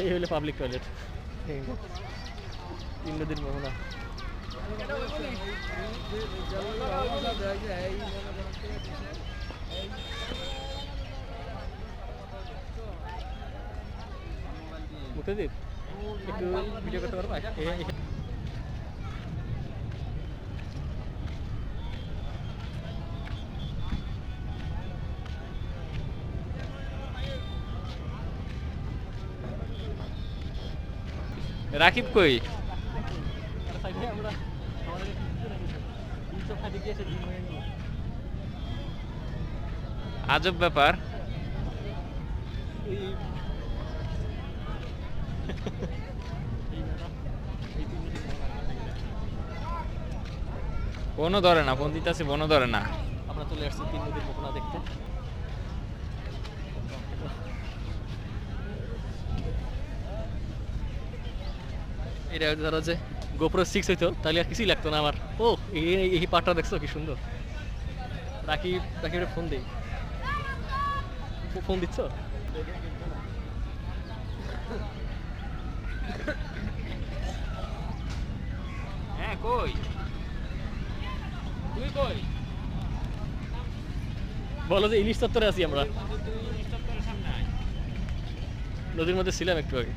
এই হলো public toilet তিন নদীর মোহনা। মুক্তিদিন একটু ভিডিও করতে পারবা? রাকিব কই? আজব ব্যাপার। ফোনও ধরে না, ফোন দিতে আছে ফোনও ধরে না। আমরা চলে আসছি তিন নদীর দেখতে। এটা ধরো যে গোপ্রো সিক্স হইতো তাহলে আর কিছুই লাগতো না আমার। ও এই এই পাটটা দেখছ কি সুন্দর। রাকি রাকি ফোন দেই। ফোন দিচ্ছ? হ্যাঁ কই? তুই কই? বলো যে ইলিশ চত্বরে আছি আমরা। নদীর মধ্যে ছিলাম একটু আগে।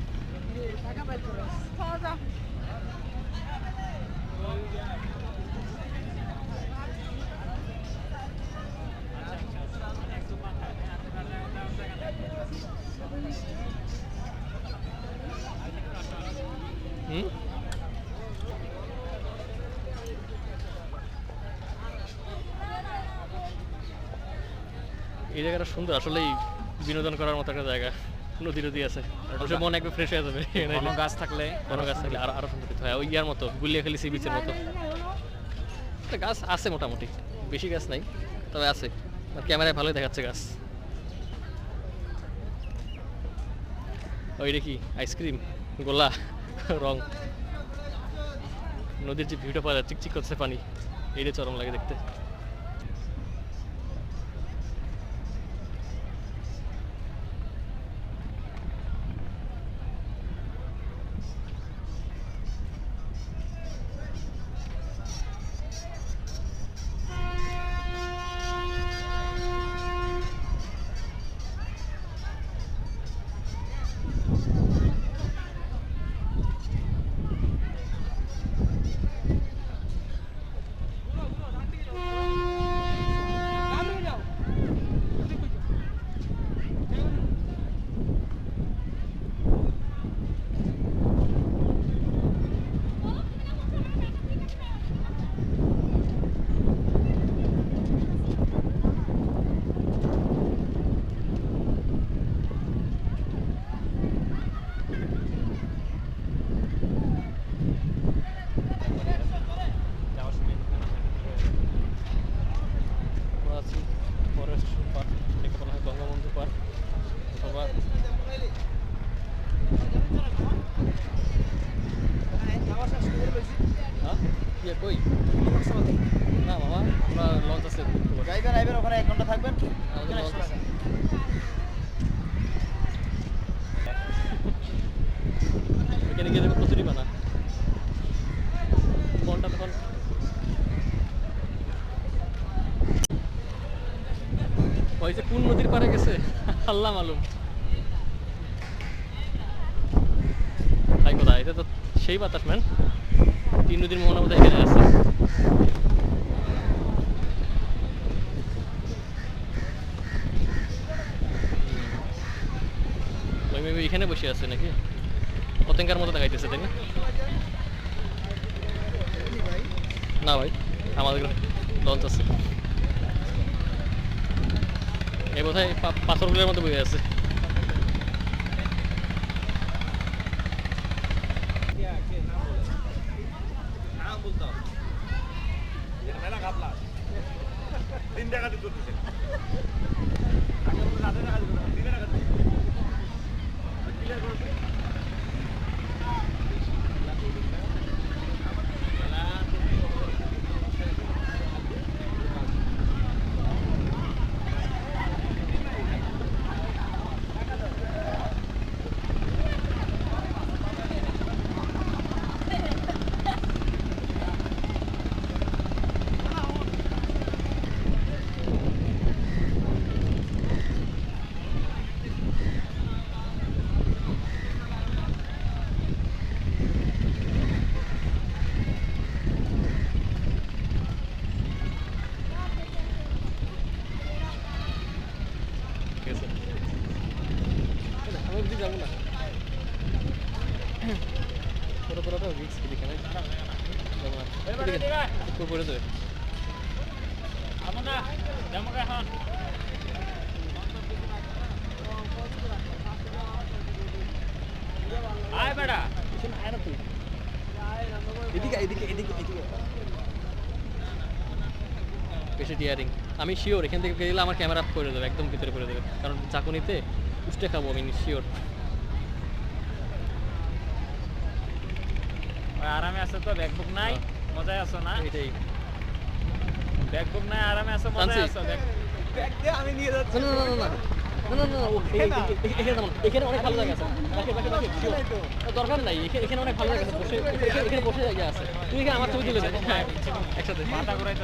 এই জায়গাটা সুন্দর আসলেই বিনোদন করার মতো একটা জায়গা। নদী নদী আছে? মন একটু ফ্রেশ হয়ে যাবে। ঘন গাছ থাকলে বড় গাছ থাকলে আরও আরও সুন্দর। হ্যাঁ। ওই ইয়ার মতো গুলিয়াখালী সি বিচের মতো। গাছ আছে মোটামুটি। বেশি গাছ নাই তবে আছে। আর ক্যামেরায় ভালোই দেখাচ্ছে গাছ। ওই দেখি আইসক্রিম গোলা রং। নদীর যে ভিউটা পাওয়া যায় চিকচিক করছে পানি। এইটা চরম লাগে দেখতে আমরা আছি ফরেস্ট পার্ক এটাকে বলা হয় বঙ্গবন্ধু পার্ক অথবা হ্যাঁ ইয়ে কই? না আমরা লঞ্চ আছে আইবেন ওখানে এক ঘণ্টা থাকবেন? এখানে কচুরি বানা তখন ওই যে কোন নদীর পাড়ে গেছে? আল্লাহ মালুম। তাই কথা এটা তো সেই বাতাস ম্যান তিন নদীর মোহনা বোধহয় এখানে আছে। এখানে বসে আছে নাকি? পতেঙ্গার মতো দেখাইতেছে, তাই না? না ভাই, আমাদের লঞ্চ আছে। এই বোধ হয় পাথরগুলোর মতো বয়ে আছে। দিয়ে করতেছে পুরো পড়ে যাবে। আমার না যেমন এখন। আয় এদিকে এদিকে এদিকে এদিকে। বেশি টিয়ারিং আমি শিওর এখান থেকে গেলে আমার ক্যামেরা করে দেবে একদম ভিতরে করে দেবে। কারণ চাকুনিতে উষ্টে খাব আমি শিওর ওই আরামে আছে তো ব্যাকবুক নাই। মজাই আছো না? এটাই ব্যাগ নাই আরামে আছো মজাই আছো ব্যাগ ব্যাগ দে আমি নিয়ে যাচ্ছি। না না না না অনেক দরকার নাই এখানে অনেক ভালো জায়গা আছে তুই তুমি আমার ছবি তুলে দেবে। হ্যাঁ, একসাথে।